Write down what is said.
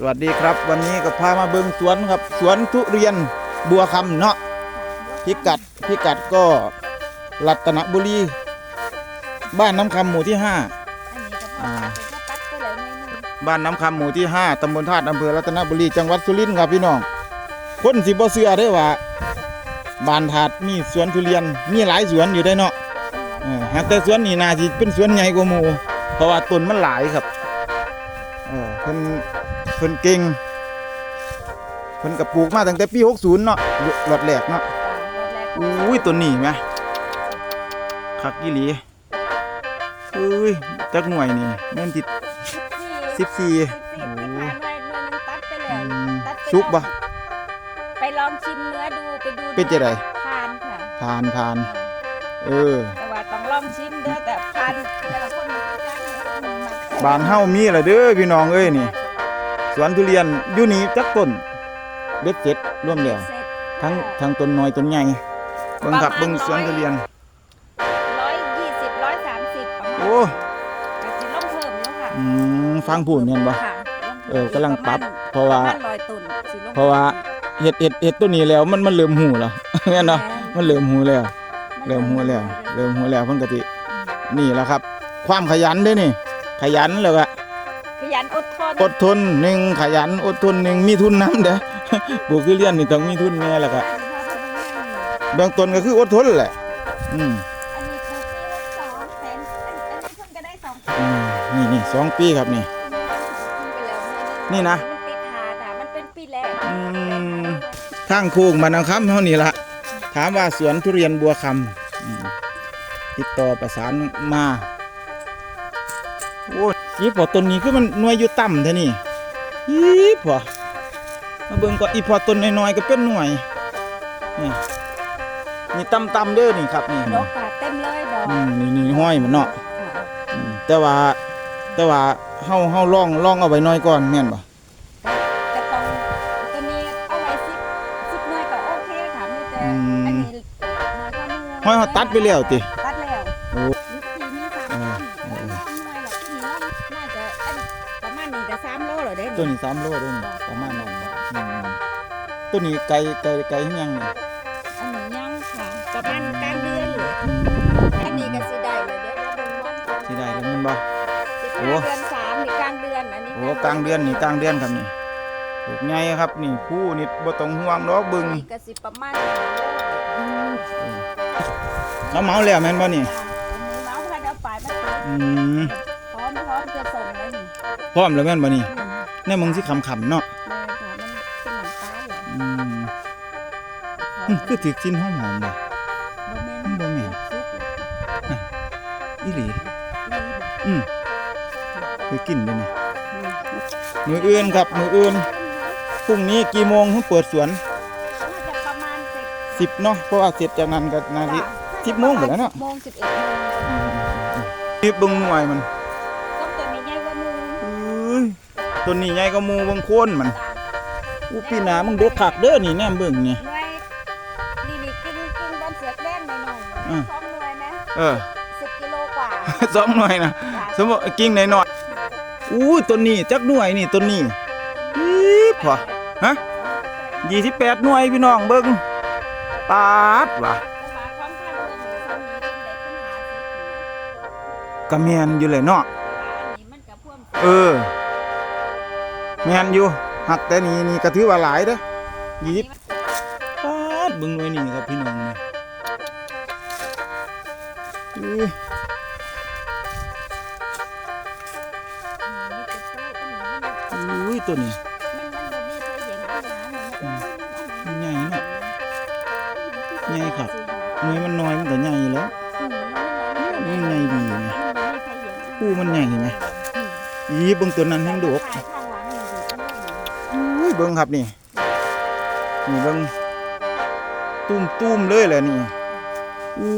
สวัสดีครับ วันนี้ก็พามาเบิ่งสวนครับ สวนทุเรียนบัวคำเนาะพิกัดพิกัดก็รัตนบุรี บ้านน้ำคำหมู่ที่5อันนี้ก็พออ่าเป็นก็ตัดไปเลยหน่อยหนึงบ้านน้ำคำหมู่ที่5ตำบลธาตุอำเภอรัตนบุรีจังหวัดสุรินทร์ครับพี่น้องคนสิบ่เชื่อได้อว่าบ้านธาตุมีสวนทุเรียนมีหลายสวนอยู่ได้อเนาะเออหากแต่สวนนี้น่าสิเป็นสวนใหญ่กว่าหมู่เพราะว่าต้นมันหลายครับเออเพิ่น เพิ่นเก่งเพิ่นก็ปลูกมาตั้งแต่ปี 60 เนาะรถแรกเนาะรอบแรกอุ้ยตัวนี้ไหมคักกี่หลีอุ้ยจักหน่วยนี่แม่นติดสิบสี่14สิบสี่ที่ผ่านมาหน่วยหนึงตัดไปแล้วอืมตัดไปสุกบ่ไปลองชิมเนื้อดูไปดูเป็นจังไดทานค่ะผ่านผ่านเออแต่ว่าต้องลองชิมเด้อแต่ทานแต่ละคนมันก็ได้เนี่ยบ้านเฮามีละเด้อพี่น้องเอ้ยนี่ส วนทุเรียนอยู่นี่จักต้นเบ็ดเสร็จรวมแล้วเสร็จทั้งทั้งต้นน้อยต้นใหญ่เบิ่งครับเบิ่งสวนทุเรียนร้อยยี่สิบร้อยสามสิบประมาณโอ้ก็สิลงเพิ่มอยู่ค่ะอืมฟังพูดแม่นบ่ค่ะลงเออกำลังปรับปเพราะว่าระมาณร้อยตุนสิลงเพราะว่าเห็ดเห็ดเห็ดตัวนี้แล้วมันมันเริ่มหูแล้วแม่นเนาะมันเริ่มหูแล้ว เริ่มหูแล้ว เริ่มหูแล้วเพิ่นก็สินี่แหละครับ ความขยันเด้อนี่ ขยันแล้วก็ข ยันอดทนอดทนหนึ่งขยันอดทนหนึ่งมีทุนน้ำเด้อปลูกทุเรียนนี่ต้องมีทุนแน่แล้วก็เบื้องต้นก็คืออดทนแหละ อืมอันนี้คือปีละสองแสนอันอันนี้เพิ่งก็ได้สองปีอืมนี่นี่สองปีครับนี่ไปแล้วนี่นะ มันติดหาแต่มันเป็นปีแรกอืมทางโค้งบ้านนาคำเท่านี้ละถามว่าสวนทุเรียนบัวคำอืมติดต่อประสานมา โอ้ยยี่ปอต้นนี้คือมันหน่วยอยู่ต่ำเท่านี่ยี่ปอมาเบิ่งก่อนอีพอต้นน้อยๆก็เป็นหน่วย นี่นี่ต่ำๆเด้อนี่ครับนี่ดอกกาดเต็มเลยดอกอืมนี่นี่ห้อยมันเนาะค่ะอืมแต่ว่าแต่ว่าเฮาเฮาลองลองเอาไว้น้อยก่อนแม่นบ่แต่ต้องตัวนี้เอาไว้สิบสิบหน่วยก็โอเคค่ะมีแต่อันนี้น้อยกว่าหมู่ห้อยเฮาตัดไปแล้วติ ตัดแล้ว โอ้ ตัวนี้3โลเด้อนี่ประมาณนั้นอืมตัวนี้ไกลไกลไกลยังนี่อันนี้ยังค่ะประมาณกลางเดือนเลยอันนี้ก็สิได้เลยเดี๋ยวเราเบิ่งวันก่อนสิได้แล้วแม่นบ่สิบโอ้ห้าเดือนสามนี่กลางเดือนอันนี้โอ้กลางเดือนนี่กลางเดือนครับนี่ปลูกใหญ่ครับนี่ผู้นี่บ่ต้องห่วงดอกเบิ่งนี่ก็สิประมาณเราเหมาแล้วแม่นบ่นี่อันนี้เมาส์ค่ะเดี๋ยวปลายมันเปิดอืมพร้อมพร้อมจะส่งแล้วนี่พร้อมแล้วแม่นบ่นี่อืม แน่มึงสิขำๆเนาะแม่ค่ะมันเป็นหนังตาเหรออืมอืมคือถือกินหอมๆบ่บ่แม่นบ่แม่นซุกเลยอีหลีนี่บ่อืมคือกินเด้อนี่อืมมืออื่นครับมืออื่นพรุ่งนี้กี่โมงถึงเปิดสวนน่าจะประมาณสิบ10เนาะเพราะว่าเสร็จจากนั้นก็นาทีสิบโมงหมดแล้วเนอะสิบโมงสิบเอ็ดโมงนี่เบิ่งหน่วยมัน ต้นนี้ใหญ่กว่าหมู่เบิ่งโคนมันอู้พี่นามึงดกคักเด้อนี่แนมเบิ่งนี่หน่วยนี่นี่กินกินบนเสือกแดงหน่อยหน่อยอืมสองหน่วยนะเออสิบกิโลกว่าสองหน่วยนะสมมติกิ่งหน่อยๆอู้ต้นนี้จักหน่วยนี่ต้นนี้อีพอฮะ28หน่วยพี่น้องเบิ่งปาดว่ะแต่ว่าความพันธุ์เมืองนี้ตรงนี้เป็นได้ขึ้นหาสิบอยู่นะก็แม่นอยู่เลยเนาะแต่ว่าอันนี้มันกับพ่วงเออ แมนอยู่หักแต่นี่นี่ก็ถือว่าหลายเด้อยี่สิบปาดบิ่งหน่วยนี่ครับพี่น้องนี่อื้ออุ้ยตัวนี้ใหญ่เนอะใหญ่ครับหน่วยมันน้อยมันก็ใหญ่อยู่แล้วนี่ไงดีไงผู้มันใหญ่ไหมอีเบิ่งตัวนั้นแห้งดก เบิ้งครับนี่ นี่เบิ้งตุ้มตุ้มๆเลยแหละนี่อู้